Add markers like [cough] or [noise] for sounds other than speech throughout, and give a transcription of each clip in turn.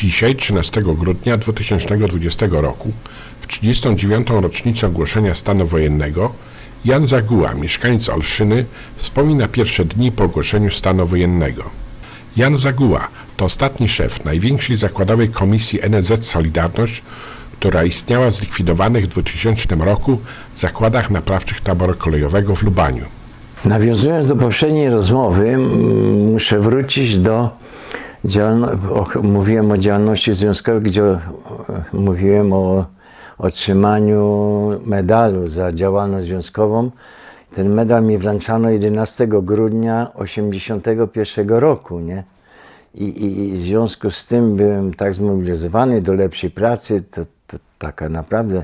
Dzisiaj, 13 grudnia 2020 roku, w 39. rocznicę ogłoszenia stanu wojennego, Jan Zaguła, mieszkaniec Olszyny, wspomina pierwsze dni po ogłoszeniu stanu wojennego. Jan Zaguła to ostatni szef największej zakładowej komisji NZ Solidarność, która istniała w zlikwidowanych w 2000 roku zakładach naprawczych taboru kolejowego w Lubaniu. Nawiązując do poprzedniej rozmowy, mm, muszę wrócić do. Mówiłem o działalności związkowej, gdzie e, mówiłem o otrzymaniu medalu za działalność związkową. Ten medal mi wręczano 11 grudnia 1981 roku. Nie? I, i, I w związku z tym byłem tak zmobilizowany do lepszej pracy. To, to taka naprawdę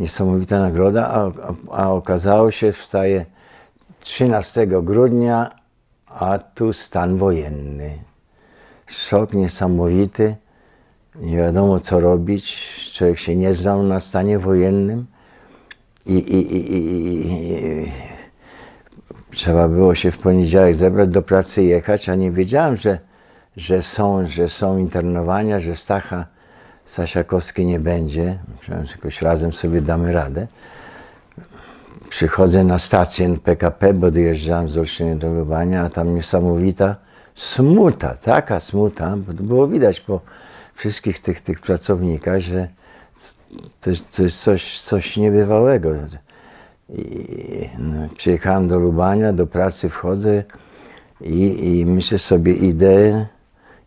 niesamowita nagroda, a, a, a okazało się, wstaje 13 grudnia, a tu stan wojenny. Szok niesamowity. Nie wiadomo co robić. Człowiek się nie znał na stanie wojennym. I, i, i, i, trzeba było się w poniedziałek zebrać do pracy jechać, a nie wiedziałem, że, że, są, że są internowania, że Stacha Sasiakowski nie będzie. Myślałem, że jakoś razem sobie damy radę przychodzę na stację PKP, bo dojeżdżałem z Olsztyny do Lubania, a tam niesamowita smuta, taka smuta, bo to było widać po wszystkich tych, tych pracownikach, że to jest, to jest coś, coś niebywałego. I, no, przyjechałem do Lubania, do pracy wchodzę i, i myślę sobie, idę,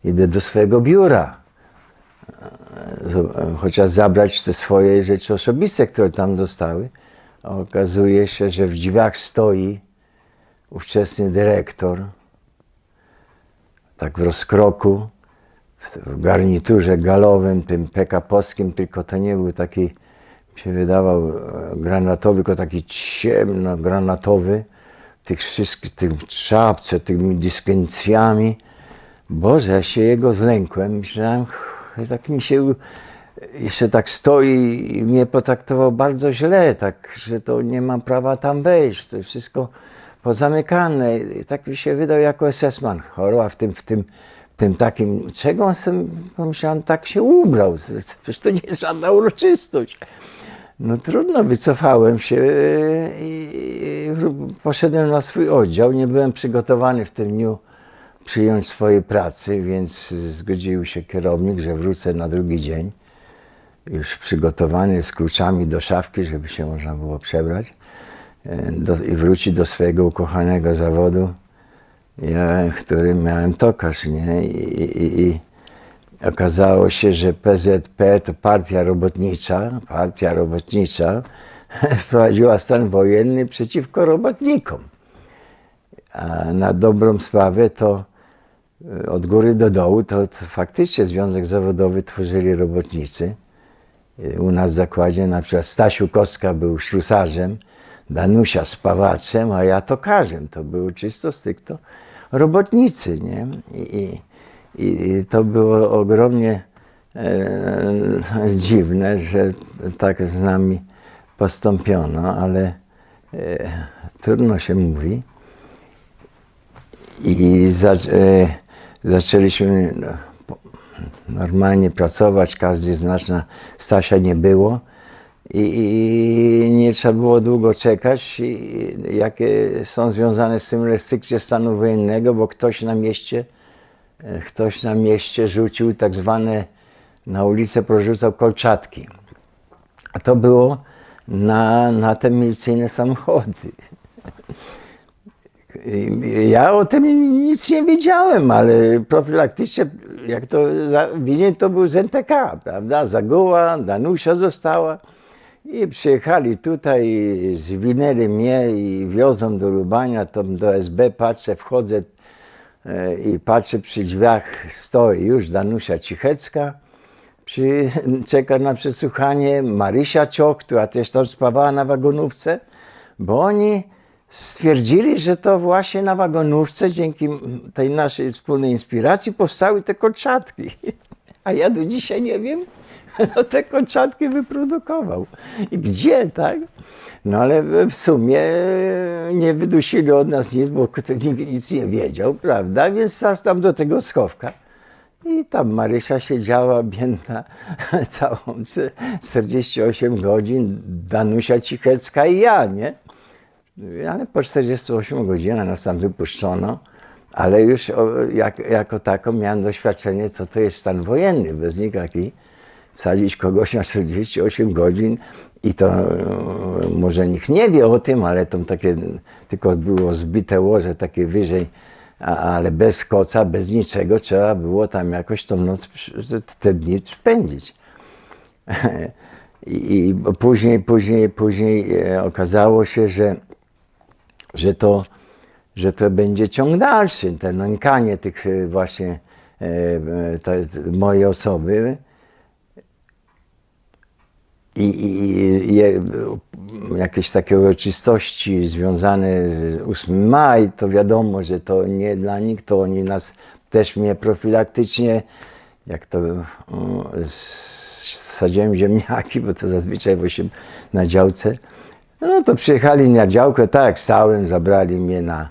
idę do swojego biura chociaż zabrać te swoje rzeczy osobiste, które tam dostały. Okazuje się, że w drzwiach stoi ówczesny dyrektor, tak w rozkroku, w, garniturze galowym, tym PKP-owskim, tylko to nie był taki, mi się wydawał, e, granatowy, tylko taki ciemno-granatowy, tych wszystkich, tym czapce, tymi dyskrencjami. Boże, ja się jego zlękłem, myślałem, tak mi się jeszcze tak stoi i mnie potraktował bardzo źle, tak, że to nie mam prawa tam wejść, to wszystko pozamykane. I tak mi się wydał jako SS-man choroba w tym, w tym, w tym takim, czego on sobie, pomyślałem, tak się ubrał, [laughs] przecież to nie jest żadna uroczystość. No trudno, wycofałem się i poszedłem na swój oddział. Nie byłem przygotowany w tym dniu przyjąć swojej pracy, więc zgodził się kierownik, że wrócę na drugi dzień już przygotowany z kluczami do szafki, żeby się można było przebrać e, do, i wrócić do swojego ukochanego zawodu, ja, którym miałem tokarz, nie? I, i, i okazało się, że PZP to partia robotnicza, partia robotnicza [laughs] wprowadziła stan wojenny przeciwko robotnikom. A na dobrą sprawę to e, od góry do dołu to, to faktycznie Związek Zawodowy tworzyli robotnicy. U nas w zakładzie na przykład Stasiu Koska był ślusarzem, Danusia spawaczem, a ja tokarzem. To były czysto stricto robotnicy, nie? I, i, i to było ogromnie e, dziwne, że tak z nami postąpiono, ale e, trudno się mówi. I za, e, zaczęliśmy no, normalnie pracować, każdy z Stasia nie było i, i nie trzeba było długo czekać, jakie są związane z tym restrykcje stanu wojennego, bo ktoś na mieście, e, ktoś na mieście rzucił tak zwane, na ulicę porzucał kolczatki. A to było na, na te milicyjne samochody. Ja o tym nic nie wiedziałem, ale profilaktycznie, jak to winien to był z NTK, prawda? Zagoła, Danusia została i przyjechali tutaj, zwinęli mnie i wiozą do Lubania, tam do SB, patrzę, wchodzę e, i patrzę przy drzwiach, stoi już Danusia Cichecka, przy, czeka na przesłuchanie Marysia Ciok, która też tam spawała na wagonówce, bo oni stwierdzili, że to właśnie na wagonówce dzięki tej naszej wspólnej inspiracji powstały te kolczatki. [laughs] A ja do dzisiaj nie wiem, kto [laughs] te kolczatki wyprodukował i gdzie, tak? No ale w sumie nie wydusili od nas nic, bo nikt nic nie wiedział, prawda? Więc nas tam do tego schowka I tam Marysia siedziała biedna [laughs] całą czte- 48 godzin, Danusia Cichecka i ja, nie? Ale po 48 godzinach nas tam wypuszczono, ale już jak, jako tako miałem doświadczenie, co to jest stan wojenny, bez nikaki. Wsadzić kogoś na 48 godzin i to e, może nikt nie wie o tym, ale to takie tylko było zbite łoże takie wyżej, ale bez koca, bez niczego trzeba było tam jakoś tą noc, te dni spędzić. [laughs] I, później, później, później e, okazało się, że, że, to, że to będzie ciąg dalszy, te nękanie tych e, właśnie mojej osoby i, i, i jakieś takie uroczystości związane z 8 maj, to wiadomo, że to nie dla nich, to oni nas też mnie profilaktycznie, jak to mm, sadziłem ziemniaki, bo to zazwyczaj właśnie na działce, no to przyjechali na działkę, tak stałem, zabrali mnie na,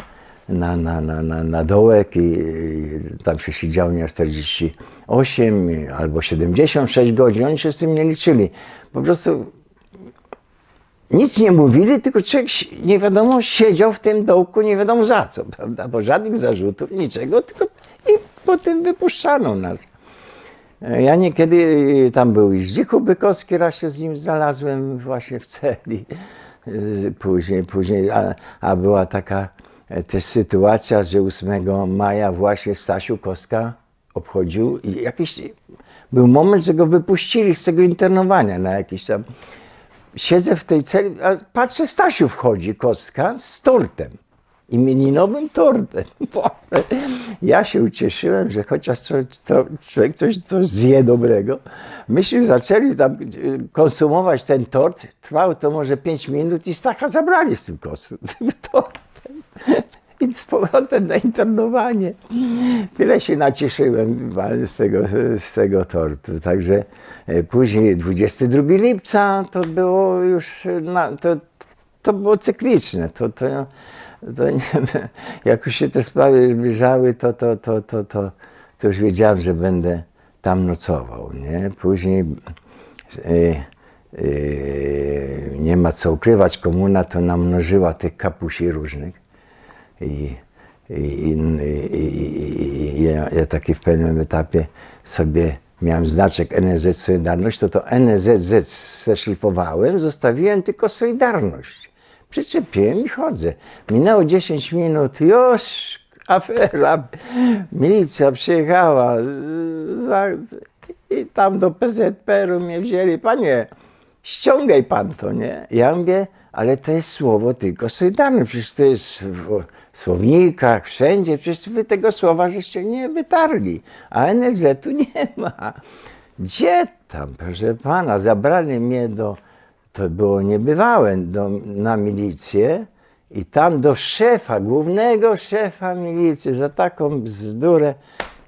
na, na, na, na, na dołek i, i tam się siedział na 40 8 albo 76 godzin. Oni się z tym nie liczyli. Po prostu nic nie mówili, tylko człowiek nie wiadomo siedział w tym dołku, nie wiadomo za co, prawda? Bo żadnych zarzutów, niczego, tylko i potem wypuszczano nas. E, ja niekiedy, e, tam był i Zdzichu Bykowski, raz się z nim znalazłem właśnie w celi. Później, później, a, a była taka e, też sytuacja, że 8 maja właśnie Stasiu Koska obchodził jakiś był moment, że go wypuścili z tego internowania na jakiś tam. Siedzę w tej celi, a patrzę, Stasiu wchodzi, Kostka, z tortem imieninowym tortem. [laughs] Boże. Ja się ucieszyłem, że chociaż coś, to, człowiek coś, coś zje dobrego. Myśmy zaczęli tam e, konsumować ten tort. Trwało to może 5 minut i Stacha zabrali z tym, kos, [laughs] tym tortem. I [laughs] z powrotem na internowanie. Tyle się nacieszyłem z tego, z tego tortu. Także e, później 22 lipca to było już, na, to, to było cykliczne. To, to, to nie, [laughs] jak już się te sprawy zbliżały, to, to, to, to, to, to już wiedziałem, że będę tam nocował. Nie? Później e, e, nie ma co ukrywać, komuna to namnożyła tych kapusi różnych. I, i, i, i, ja, ja taki w pewnym etapie sobie miałem znaczek NSZ Solidarność, to to NSZZ zeszlifowałem, zostawiłem tylko Solidarność. Przyczepiłem i chodzę. Minęło 10 minut, już afera, milicja przyjechała za, i tam do PZPR-u mnie wzięli. Panie, ściągaj pan to, nie? Ja mówię, ale to jest słowo tylko solidarne, przecież to jest słownikach, wszędzie, przecież wy tego słowa żeście nie wytarli, a NSZ-u [laughs] nie ma. Gdzie tam, proszę pana, zabrali mnie do, to było niebywałe, do, na milicję i tam do szefa, głównego szefa milicji, za taką bzdurę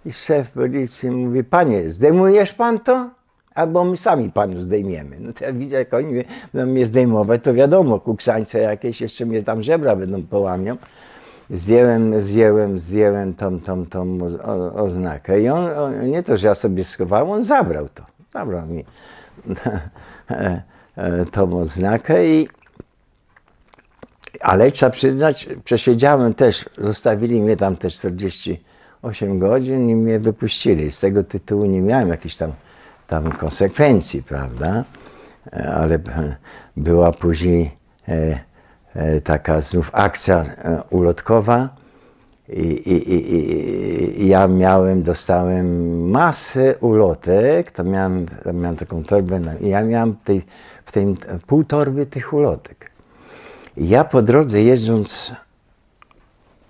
i szef policji mówi, panie, zdejmujesz pan to? Albo my sami panu zdejmiemy. No to ja widzę, jak oni będą mnie zdejmować, to wiadomo, kuksańce jakieś, jeszcze mnie tam żebra będą połamią. Zdjąłem, zdjąłem, zdjąłem tą, tą, tą oznakę i on, on, nie to, że ja sobie schowałem, on zabrał to. Zabrał mi [laughs] e, e, tą oznakę i ale trzeba przyznać, przesiedziałem też, zostawili mnie tam te 48 godzin i mnie wypuścili. Z tego tytułu nie miałem jakichś tam, tam konsekwencji, prawda? E, Ale była później taka znów akcja e, ulotkowa i, i, i, i, ja miałem, dostałem masę ulotek, to miałem, tam miałem taką torbę i ja miałem tej, w tej pół torby tych ulotek. I ja po drodze jeżdżąc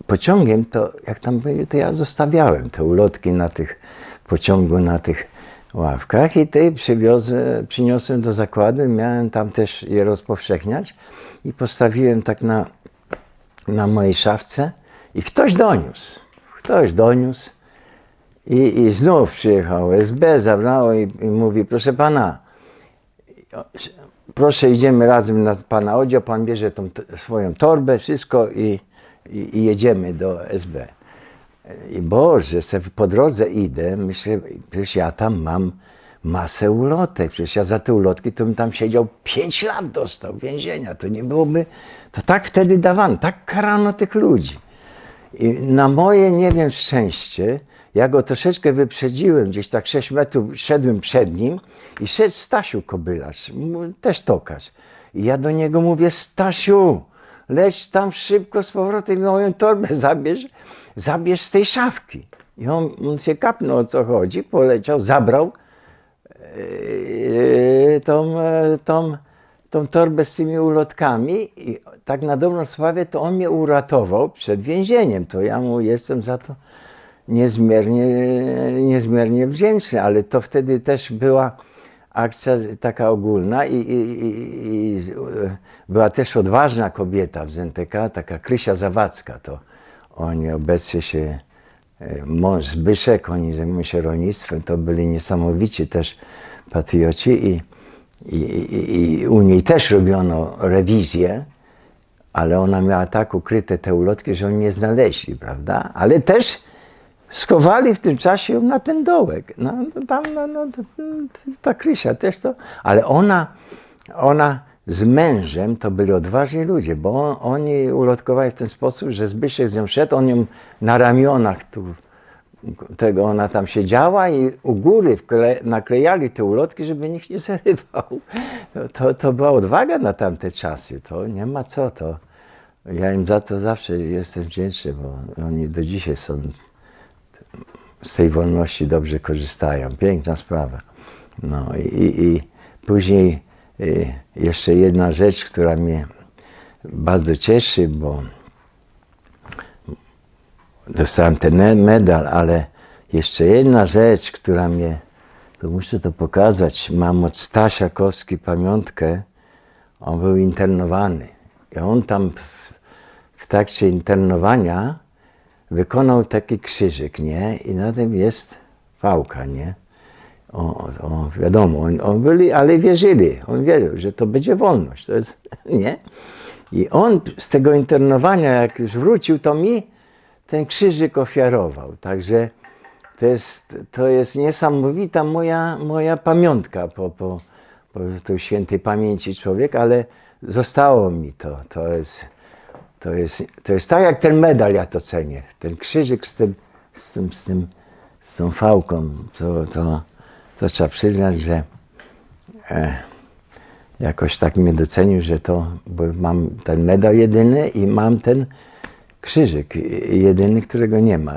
pociągiem, to jak tam byli, to ja zostawiałem te ulotki na tych pociągu, na tych ławkach i te przywiozę, przyniosłem do zakładu miałem tam też je rozpowszechniać i postawiłem tak na, na mojej szafce i ktoś doniósł, ktoś doniósł i, i znów przyjechał SB, zabrało i, i mówi, proszę pana, proszę idziemy razem na pana oddział, pan bierze tą swoją torbę, wszystko i, i, i jedziemy do SB. I Boże, se po drodze idę, myślę, przecież ja tam mam masę ulotek, przecież ja za te ulotki to bym tam siedział 5 lat dostał więzienia, to nie byłoby, to tak wtedy dawano, tak karano tych ludzi. I na moje, nie wiem, szczęście, ja go troszeczkę wyprzedziłem, gdzieś tak 6 metrów szedłem przed nim i szedł Stasiu Kobylarz, też tokarz. I ja do niego mówię, Stasiu, leć tam szybko z powrotem i moją torbę zabierz, zabierz z tej szafki. I on, on się kapnął o co chodzi, poleciał, zabrał yy, tą, e, tą, tą torbę z tymi ulotkami i tak na dobrą sprawę to on mnie uratował przed więzieniem. To ja mu jestem za to niezmiernie, niezmiernie wdzięczny, ale to wtedy też była akcja taka ogólna i, i, i, i była też odważna kobieta w ZNTK, taka Krysia Zawadzka, to oni obecnie się, e, mąż Zbyszek, oni zajmują się rolnictwem, to byli niesamowici też patrioci i, i, i, i u niej też robiono rewizję, ale ona miała tak ukryte te ulotki, że oni nie znaleźli, prawda? Ale też schowali w tym czasie ją na ten dołek. No, tam, no, no, ta Krysia też to... Ale ona, ona z mężem to byli odważni ludzie, bo on, oni ulotkowali w ten sposób, że Zbyszek z nią szedł, on ją na ramionach tu tego ona tam siedziała i u góry wkle, naklejali te ulotki, żeby nikt nie zarywał. To, to, była odwaga na tamte czasy, to nie ma co, to ja im za to zawsze jestem wdzięczny, bo oni do dzisiaj są z tej wolności dobrze korzystają. Piękna sprawa. No i, i, i później jeszcze jedna rzecz, która mnie bardzo cieszy, bo dostałem ten me- medal, ale jeszcze jedna rzecz, która mnie, to muszę to pokazać, mam od Stasia Kowski pamiątkę, on był internowany i on tam w, w trakcie internowania wykonał taki krzyżyk, nie? I na tym jest fałka, nie? O, wiadomo, on, on byli, ale wierzyli, on wierzył, że to będzie wolność, to jest, [laughs] nie? I on z tego internowania, jak już wrócił, to mi ten krzyżyk ofiarował, także to jest, to jest niesamowita moja, moja pamiątka po, po, po tej świętej pamięci człowieka, ale zostało mi to, to jest, to jest, to jest tak jak ten medal, ja to cenię. Ten krzyżyk z tym, z tym, z tym, z tą fałką, to, to, to trzeba przyznać, że e, jakoś tak mnie docenił, że to, bo mam ten medal jedyny i mam ten krzyżyk jedyny, którego nie ma.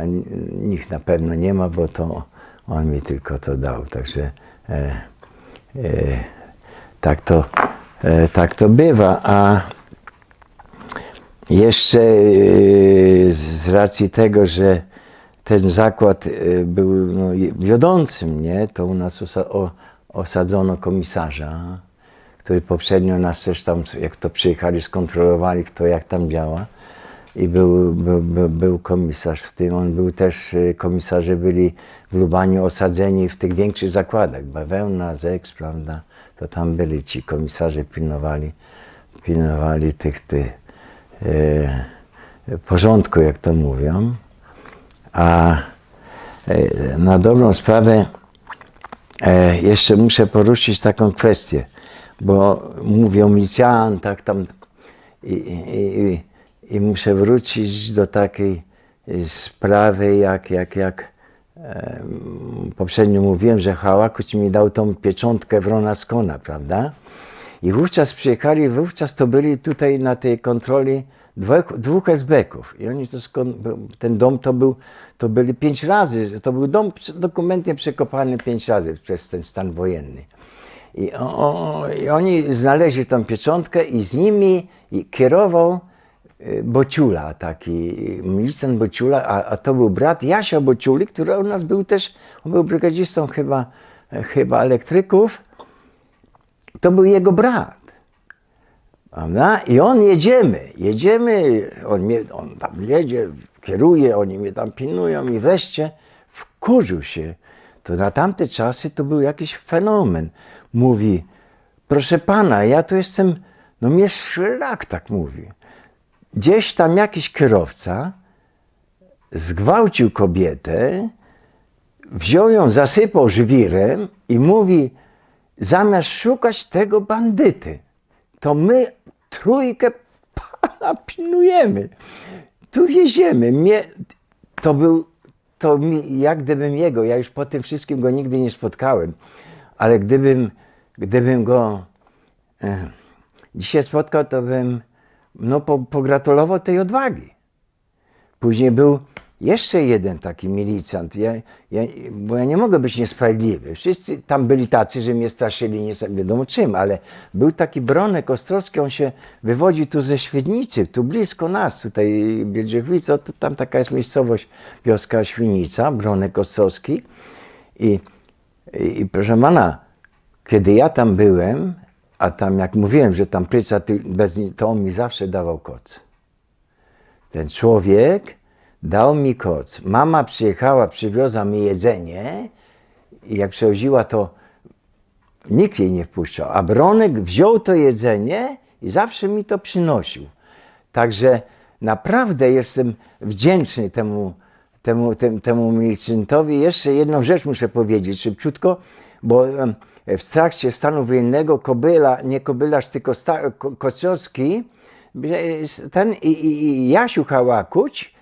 Nikt na pewno nie ma, bo to on mi tylko to dał. Także e, e, tak, to, e, tak to bywa. A jeszcze e, z racji tego, że ten zakład e, był no, wiodącym, nie? to u nas osadzono komisarza, który poprzednio nas też tam, jak to przyjechali, skontrolowali, kto jak tam działa. I był, był, był, był komisarz w tym, on był też, e, komisarze byli w Lubaniu osadzeni w tych większych zakładach, Bawełna, Zeks, prawda, to tam byli ci komisarze, pilnowali, pilnowali tych, tych e, porządku, jak to mówią. A e, na dobrą sprawę e, jeszcze muszę poruszyć taką kwestię, bo mówię o milicjantach tam i, i, i, muszę wrócić do takiej e, sprawy, jak, jak, jak poprzednio mówiłem, że Hałakuć mi dał tą pieczątkę Wrona Skona, prawda? I wówczas przyjechali, wówczas to byli tutaj na tej kontroli dwóch, dwóch SB-ków. I oni to skąd, ten dom to był, to byli pięć razy, to był dom dokumentnie przekopany pięć razy przez ten stan wojenny. I, o, I oni znaleźli tą pieczątkę i z nimi kierował y, Bociula, taki milicjant Bociula, a, a to był brat Jasia Bociuli, który u nas był też, on był brygadzistą chyba, chyba elektryków. To był jego brat. Prawda? I on jedziemy, jedziemy, on, mnie, on tam jedzie, kieruje, oni mnie tam pilnują i wreszcie wkurzył się. To na tamte czasy to był jakiś fenomen. Mówi, proszę pana, ja to jestem, no mnie szlak tak mówi. Gdzieś tam jakiś kierowca zgwałcił kobietę, wziął ją, zasypał żwirem i mówi, zamiast szukać tego bandyty, to my trójkę pana pilnujemy. Tu wieziemy. Mnie, to był, to mi, jak gdybym jego, ja już po tym wszystkim go nigdy nie spotkałem, ale gdybym, gdybym go e, dzisiaj spotkał, to bym no, po, pogratulował tej odwagi. Później był jeszcze jeden taki milicjant, ja, ja, bo ja nie mogę być niesprawiedliwy. Wszyscy tam byli tacy, że mnie straszyli nie wiadomo czym, ale był taki Bronek Ostrowski, on się wywodzi tu ze Świdnicy, tu blisko nas, tutaj Biedrzechowice, to tam taka jest miejscowość, wioska Świnica, Bronek Ostrowski. I, i, i proszę pana, kiedy ja tam byłem, a tam jak mówiłem, że tam pryca, to on mi zawsze dawał koc. Ten człowiek dał mi koc. Mama przyjechała, przywiozła mi jedzenie i jak przechodziła, to nikt jej nie wpuszczał. A Bronek wziął to jedzenie i zawsze mi to przynosił. Także naprawdę jestem wdzięczny temu, temu, temu, temu milicjantowi. Jeszcze jedną rzecz muszę powiedzieć szybciutko, bo w trakcie stanu wojennego Kobyla, nie Kobylarz, tylko sta, Ko- Kociowski, e, ten i, i, i Jasiu Hałakuć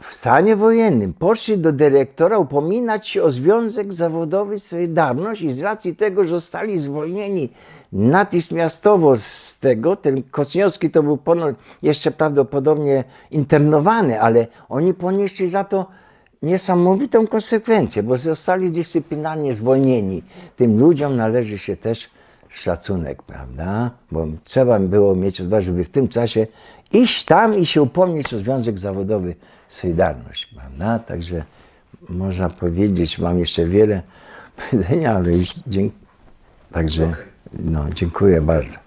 w stanie wojennym poszli do dyrektora upominać się o związek zawodowy Solidarność i z racji tego, że zostali zwolnieni natychmiastowo z tego, ten Kocniowski to był ponad jeszcze prawdopodobnie internowany, ale oni ponieśli za to niesamowitą konsekwencję, bo zostali dyscyplinarnie zwolnieni. Tym ludziom należy się też szacunek, prawda? Bo trzeba było mieć odwagę, żeby w tym czasie iść tam i się upomnieć o Związek Zawodowy Solidarność, prawda? Także można powiedzieć, mam jeszcze wiele [laughs] powiedzenia, ale już dziękuję. Także no, dziękuję bardzo.